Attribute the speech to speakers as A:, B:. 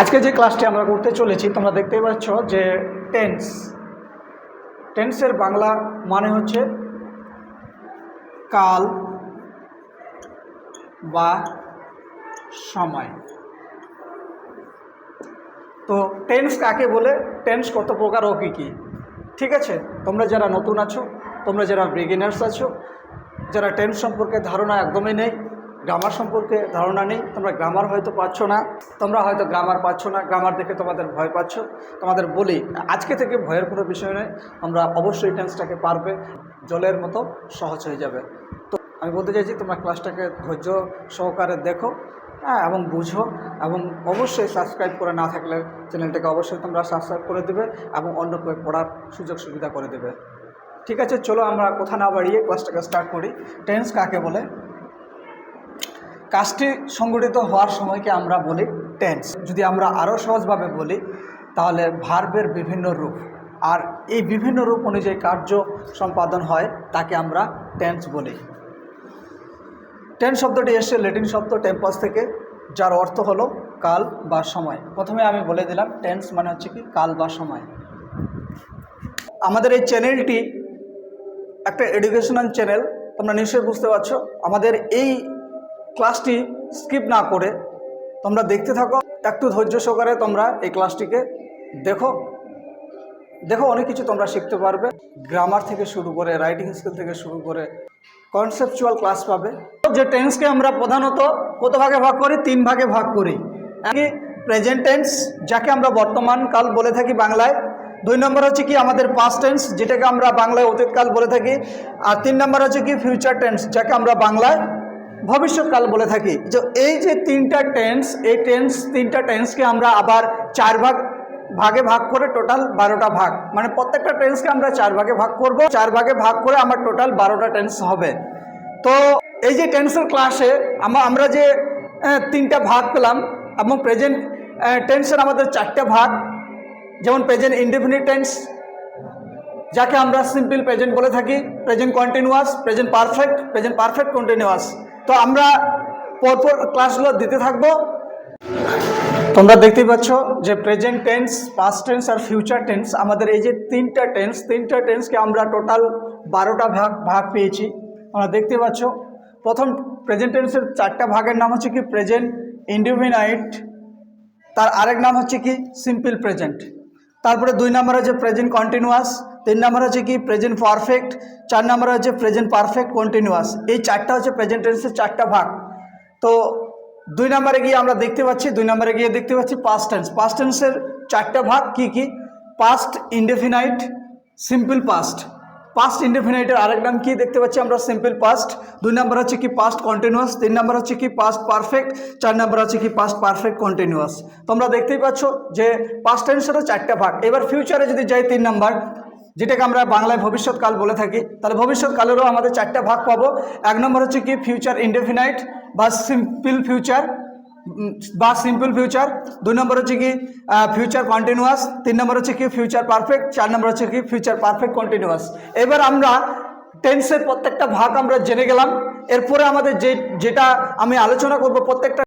A: আজকে যে ক্লাসটি আমরা করতে চলেছি, তোমরা দেখতেই পাচ্ছ যে টেন্স টেন্সের বাংলা মানে হচ্ছে কাল বা সময়। তো টেন্স কাকে বলে? টেন্স কত প্রকার ও কী কী? ঠিক আছে? তোমরা যারা নতুন আছো, তোমরা যারা বিগিনার্স আছো, যারা টেন্স সম্পর্কে ধারণা একদমই নেই গ্রামার সম্পর্কে ধারণা নেই, তোমরা গ্রামার হয়তো পাচ্ছ না, তোমরা হয়তো গ্রামার পাচ্ছ না গ্রামার দেখে তোমাদের ভয় পাচ্ছ। তোমাদের বলি, আজকে থেকে ভয়ের কোনো বিষয় নেই, তোমরা অবশ্যই টেন্সটাকে পারবে, জলের মতো সহজ হয়ে যাবে। তো আমি বলতে চাইছি, তোমরা ক্লাসটাকে ধৈর্য সহকারে দেখো হ্যাঁ এবং বুঝো, এবং অবশ্যই সাবস্ক্রাইব করে না থাকলে চ্যানেলটাকে অবশ্যই তোমরা সাবস্ক্রাইব করে দেবে, এবং অন্য কেউ পড়ার সুযোগ সুবিধা করে দেবে। ঠিক আছে, চলো আমরা কথা না বাড়িয়ে ক্লাসটাকে স্টার্ট করি। টেন্স কাকে বলে? কাজটি সংগঠিত হওয়ার সময়কে আমরা বলি টেন্স যদি আমরা আরও সহজভাবে বলি, তাহলে ভার্বের বিভিন্ন রূপ। আর এই বিভিন্ন রূপ অনুযায়ী কার্য সম্পাদন হয়, তাকে আমরা টেন্স বলি। টেন্স শব্দটি এসছে লেটিন শব্দ টেম্পাস থেকে, যার অর্থ হলো কাল বা সময়। প্রথমে আমি বলে দিলাম টেন্স মানে হচ্ছে কি কাল বা সময়। আমাদের এই চ্যানেলটি একটা এডুকেশনাল চ্যানেল তোমরা নিশ্চয়ই বুঝতে পারছ। আমাদের এই ক্লাসটি স্কিপ না করে তোমরা দেখতে থাকো। একটু ধৈর্য সহকারে তোমরা এই ক্লাসটিকে দেখো। দেখো, অনেক কিছু তোমরা শিখতে পারবে। গ্রামার থেকে শুরু করে, রাইটিং স্কিল থেকে শুরু করে কনসেপচুয়াল ক্লাস পাবে। যে টেন্সকে আমরা প্রধানত কত ভাগে ভাগ করি? তিন ভাগে ভাগ করি। প্রেজেন্ট টেন্স যাকে আমরা বর্তমান কাল বলে থাকি বাংলায়। দুই নম্বর হচ্ছে কি? আমাদের পাস্ট টেন্স যেটাকে আমরা বাংলায় অতীতকাল বলে থাকি। আর তিন নম্বর হচ্ছে কি? ফিউচার টেন্স যাকে আমরা বাংলায় ভবিষ্যৎকাল বলে থাকি। যে এই যে তিনটা টেন্স এই টেন্স তিনটা টেন্সকে আমরা আবার চার ভাগ ভাগে ভাগ করে টোটাল বারোটা ভাগ। মানে প্রত্যেকটা টেন্সকে আমরা চার ভাগে ভাগ করব। চার ভাগে ভাগ করে আমার টোটাল বারোটা টেন্স হবে। তো এই যে টেন্সের ক্লাসে আমা আমরা যে আহ, তিনটা ভাগ পেলাম এবং প্রেজেন্ট টেন্সের আমাদের চারটে ভাগ যেমন প্রেজেন্ট ইনডেফিনিট টেন্স যাকে আমরা সিম্পল প্রেজেন্ট বলে থাকি। Present continuous present perfect present perfect continuous তো আমরা পরপর ক্লাসগুলো দিতে থাকব। তোমরা দেখতেই পাচ্ছ যে প্রেজেন্ট টেন্স পাস্ট টেন্স আর ফিউচার টেন্স আমাদের এই যে তিনটা টেন্স তিনটা টেন্সকে আমরা টোটাল বারোটা ভাগ ভাগ পেয়েছি। তোমরা দেখতে পাচ্ছ, প্রথম প্রেজেন্ট টেন্সের চারটা ভাগের নাম হচ্ছে কি? প্রেজেন্ট ইন্ডিভিনাইট তার আরেক নাম হচ্ছে কি? সিম্পল প্রেজেন্ট তারপরে দুই নম্বর হচ্ছে প্রেজেন্ট কন্টিনিউয়াস তিন নম্বর হচ্ছে কি প্রেজেন্ট পারফেক্ট চার নম্বর হচ্ছে প্রেজেন্ট পারফেক্ট কন্টিনিউয়াস এই চারটা হচ্ছে প্রেজেন্ট টেন্সের চারটা ভাগ। তো দুই নম্বরে গিয়ে আমরা দেখতে পাচ্ছি, দুই নম্বরে গিয়ে দেখতে পাচ্ছি পাস্ট টেন্স পাস্ট টেন্সের চারটা ভাগ কি কি? Past indefinite simple past past ইনডেফিনাইটের আরেক নাম কি দেখতে পাচ্ছি আমরা? সিম্পল পাস্ট দুই নম্বর হচ্ছে কি পাস্ট কন্টিনিউয়াস তিন নম্বর হচ্ছে কি পাস্ট পারফেক্ট চার নম্বর হচ্ছে কি পাস্ট পারফেক্ট কন্টিনিউয়াস তোমরা দেখতেই পাচ্ছ যে পাস্ট টেন্সেরও চারটা ভাগ। এবার ফিউচারে যদি যাই তিন নাম্বার যেটাকে আমরা বাংলায় ভবিষ্যৎকাল বলে থাকি। তাহলে ভবিষ্যৎকালেরও আমাদের চারটা ভাগ পাবো। এক নম্বর হচ্ছে কি? ফিউচার ইনডেফিনাইট বা সিম্পল ফিউচার বা সিম্পল ফিউচার দুই নম্বর হচ্ছে কি? ফিউচার কন্টিনিউয়াস তিন নম্বর হচ্ছে কি? ফিউচার পারফেক্ট চার নম্বর হচ্ছে কি? ফিউচার পারফেক্ট কন্টিনিউয়াস এবার আমরা টেন্সের প্রত্যেকটা ভাগ আমরা জেনে গেলাম। এরপরে আমাদের যে, যেটা আমি আলোচনা করব প্রত্যেকটা